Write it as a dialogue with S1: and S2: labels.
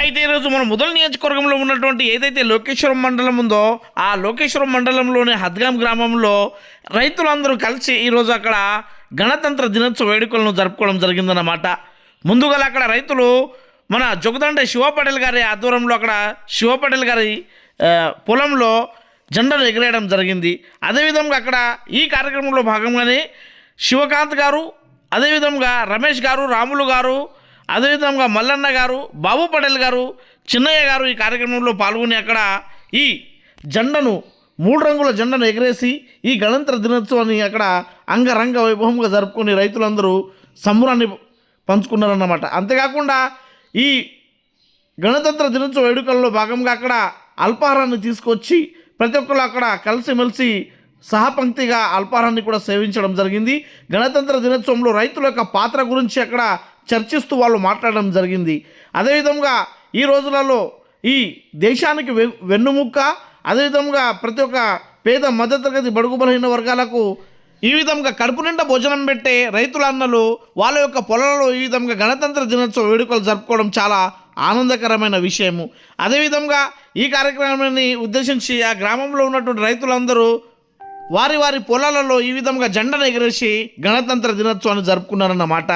S1: అయితే ఈరోజు మన మొదటి నియోజకవర్గంలో ఉన్నటువంటి ఏదైతే లోకేశ్వరం మండలం ఉందో ఆ లోకేశ్వరం మండలంలోని హద్గాం గ్రామంలో రైతులందరూ కలిసి ఈరోజు అక్కడ గణతంత్ర దినోత్సవ వేడుకలను జరుపుకోవడం జరిగిందన్నమాట. ముందుగా అక్కడ రైతులు మన జగదండ శివ పటేల్ గారి ఆధ్వర్యంలో అక్కడ శివ పటేల్ గారి పొలంలో జెండాను ఎగిరేయడం జరిగింది. అదేవిధంగా అక్కడ ఈ కార్యక్రమంలో భాగంగానే శివకాంత్ గారు అదేవిధంగా రమేష్ గారు రాములు గారు అదేవిధంగా మల్లన్న గారు బాబు పటేల్ గారు చిన్నయ్య గారు ఈ కార్యక్రమంలో పాల్గొని అక్కడ ఈ జెండను మూడు రంగుల జెండను ఎగరేసి ఈ గణతంత్ర దినోత్సవాన్ని అక్కడ అంగరంగ వైభవంగా జరుపుకొని రైతులందరూ సంబరాన్ని పంచుకున్నారన్నమాట. అంతేకాకుండా ఈ గణతంత్ర దినోత్సవ వేడుకల్లో భాగంగా అక్కడ అల్పాహారాన్ని తీసుకొచ్చి ప్రతి ఒక్కరు అక్కడ కలిసిమెలిసి సహపంక్తిగా అల్పాహారాన్ని కూడా సేవించడం జరిగింది. గణతంత్ర దినోత్సవంలో రైతుల యొక్క పాత్ర గురించి అక్కడ చర్చిస్తూ వాళ్ళు మాట్లాడడం జరిగింది. అదేవిధంగా ఈ రోజులలో ఈ దేశానికి వె వెన్నుముక్క అదేవిధంగా ప్రతి ఒక్క పేద మధ్యతరగతి బడుగు బలహీన వర్గాలకు ఈ విధంగా కడుపు నిండా భోజనం పెట్టే రైతులన్నలు వాళ్ళ యొక్క పొలాలలో ఈ విధంగా గణతంత్ర దినోత్సవ వేడుకలు జరుపుకోవడం చాలా ఆనందకరమైన విషయము. అదేవిధంగా ఈ కార్యక్రమాన్ని ఉద్దేశించి ఆ గ్రామంలో ఉన్నటువంటి రైతులందరూ వారి వారి పొలాలలో ఈ విధంగా జెండను ఎగరేసి గణతంత్ర దినోత్సవాన్ని జరుపుకున్నారన్నమాట.